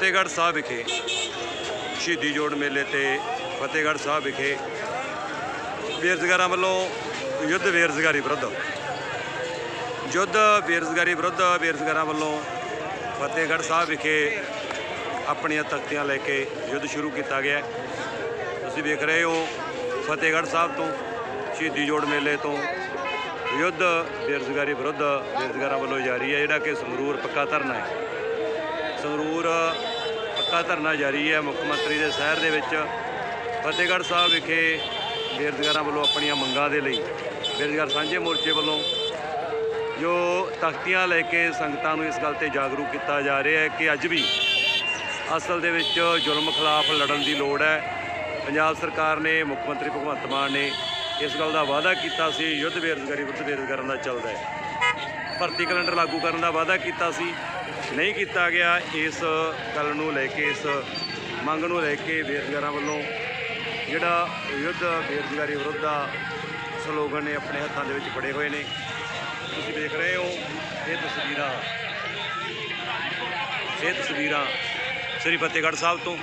ਫਤਿਹਗੜ੍ਹ ਸਾਹਿਬ ਵਿਖੇ ਸ਼ਹੀਦੀ ਜੋੜ ਮੇਲੇ ਤੇ ਫਤਿਹਗੜ੍ਹ ਸਾਹਿਬ ਵਿਖੇ ਬੇਰੁਜ਼ਗਾਰਾਂ ਵੱਲੋਂ ਯੁੱਧ ਬੇਰੁਜ਼ਗਾਰੀ ਵਿਰੁੱਧ। ਯੁੱਧ ਬੇਰੁਜ਼ਗਾਰੀ ਵਿਰੁੱਧ ਬੇਰੁਜ਼ਗਾਰਾਂ ਵੱਲੋਂ ਫਤਿਹਗੜ੍ਹ ਸਾਹਿਬ ਵਿਖੇ ਆਪਣੀਆਂ ਤਖਤੀਆਂ ਲੈ ਕੇ ਯੁੱਧ ਸ਼ੁਰੂ ਕੀਤਾ ਗਿਆ ਤੁਸੀਂ ਵੇਖ ਰਹੇ ਹੋ ਫਤਿਹਗੜ੍ਹ ਸਾਹਿਬ ਤੋਂ ਸ਼ਹੀਦੀ ਜੋੜ ਮੇਲੇ ਤੋਂ ਯੁੱਧ ਬੇਰੁਜ਼ਗਾਰੀ ਵਿਰੁੱਧ ਬੇਰੁਜ਼ਗਾਰਾਂ ਵੱਲੋਂ ਜਾਰੀ ਹੈ। ਜਿਹੜਾ ਕਿ ਸੰਗਰੂਰ ਪੱਕਾ ਧਰਨਾ ਹੈ। ਸੰਗਰੂਰ ਪੱਕਾ ਧਰਨਾ ਜਾਰੀ ਹੈ ਮੁੱਖ ਮੰਤਰੀ ਦੇ ਸ਼ਹਿਰ ਦੇ ਵਿੱਚ। ਫਤਿਹਗੜ੍ਹ ਸਾਹਿਬ ਵਿਖੇ ਬੇਰੁਜ਼ਗਾਰਾਂ ਵੱਲੋਂ ਆਪਣੀਆਂ ਮੰਗਾਂ ਦੇ ਲਈ ਬੇਰੁਜ਼ਗਾਰ ਸਾਂਝੇ ਮੋਰਚੇ ਵੱਲੋਂ ਜੋ ਤਖਤੀਆਂ ਲੈ ਕੇ ਸੰਗਤਾਂ ਨੂੰ ਇਸ ਗੱਲ ਤੇ ਜਾਗਰੂਕ ਕੀਤਾ ਜਾ ਰਿਹਾ ਹੈ ਕਿ ਅੱਜ ਵੀ ਅਸਲ ਦੇ ਵਿੱਚ ਜ਼ੁਲਮ ਖਿਲਾਫ ਲੜਨ ਦੀ ਲੋੜ ਹੈ। ਪੰਜਾਬ ਸਰਕਾਰ ਨੇ, ਮੁੱਖ ਮੰਤਰੀ ਭਗਵੰਤ ਮਾਨ ਨੇ ਇਸ ਗੱਲ ਦਾ ਵਾਅਦਾ ਕੀਤਾ ਸੀ, ਯੁੱਧ ਬੇਰੁਜ਼ਗਾਰੀ ਵਿਰੁੱਧ ਬੇਰੁਜ਼ਗਾਰਾਂ ਦਾ ਚੱਲਦਾ ਹੈ। ਭਰਤੀ ਕੈਲੰਡਰ ਲਾਗੂ ਕਰਨ ਦਾ ਵਾਅਦਾ ਕੀਤਾ ਸੀ। ਨਹੀਂ ਕੀਤਾ ਗਿਆ ਇਸ ਗੱਲ ਨੂੰ ਲੈ ਕੇ, ਇਸ ਮੰਗ ਨੂੰ ਲੈ ਕੇ ਬੇਰੁਜ਼ਗਾਰਾਂ ਵੱਲੋਂ ਜਿਹੜਾ ਯੁੱਧ ਬੇਰੁਜ਼ਗਾਰੀ ਵਿਰੁੱਧ ਦਾ ਸਲੋਗਨ ਨੇ ਆਪਣੇ ਹੱਥਾਂ ਦੇ ਵਿੱਚ ਫੜੇ ਹੋਏ ਨੇ। ਤੁਸੀਂ ਦੇਖ ਰਹੇ ਹੋ ਇਹ ਤਸਵੀਰਾਂ ਇਹ ਤਸਵੀਰਾਂ ਸ੍ਰੀ ਫਤਿਹਗੜ੍ਹ ਸਾਹਿਬ ਤੋਂ।